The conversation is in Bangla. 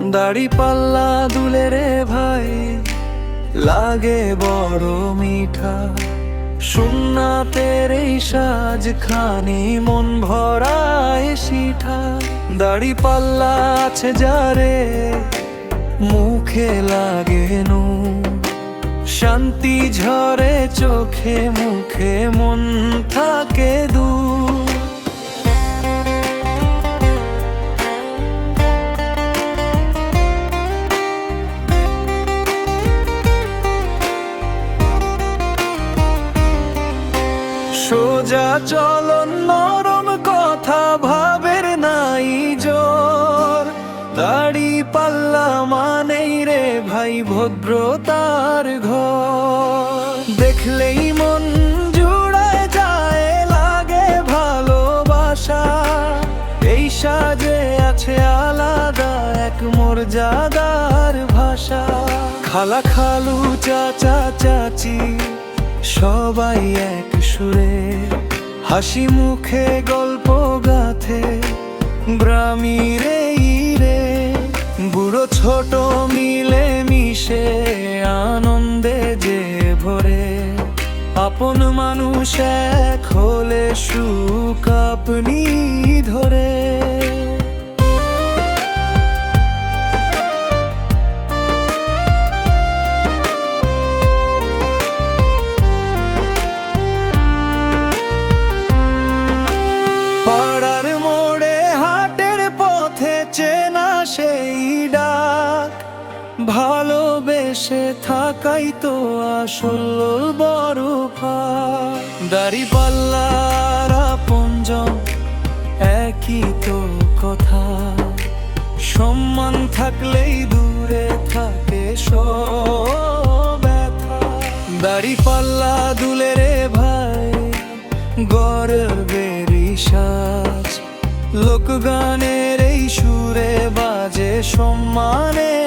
দাড়ি পাল্লা দুলে রে ভাই, লাগে বড় মিঠা। সুন্নাতের এই সাজ খানি মন ভরায় সিঠা দাড়ি পাল্লা আছে যারে মুখে লাগে নু। শান্তি ঝরে চোখে মুখে মন থাকে সোজা চলন, নরম কথা ভাবের নাই জোর। দাড়ি পাল্লা মানেই রে ভাই ভদ্রতার ঘর। দেখলেই মন জুড়ায় যায়, লাগে ভালোবাসা। এই সাজে আছে আলাদা এক মর্যাদার ভাষা। খালা খালু চাচা চাচি সবাই এক সুরে, হাসি মুখে গল্প গাথে গ্রামী রে রে। বুড়ো ছোট মিলে মিশে আনন্দে যে ভরে, আপন মানুষ এক হলে সুখ আপনি ধরে। সেই ডাক, ভালোবেসে থাকাই তো আসল বড় ফাঁক। দাড়ি পাল্লার একই তো কথা। সম্মান থাকলেই দূরে থাকে ব্যথা। দাড়ি পাল্লা দুলে রে ভাই, গর্বের সাজ লোকগানের এই সম্মানের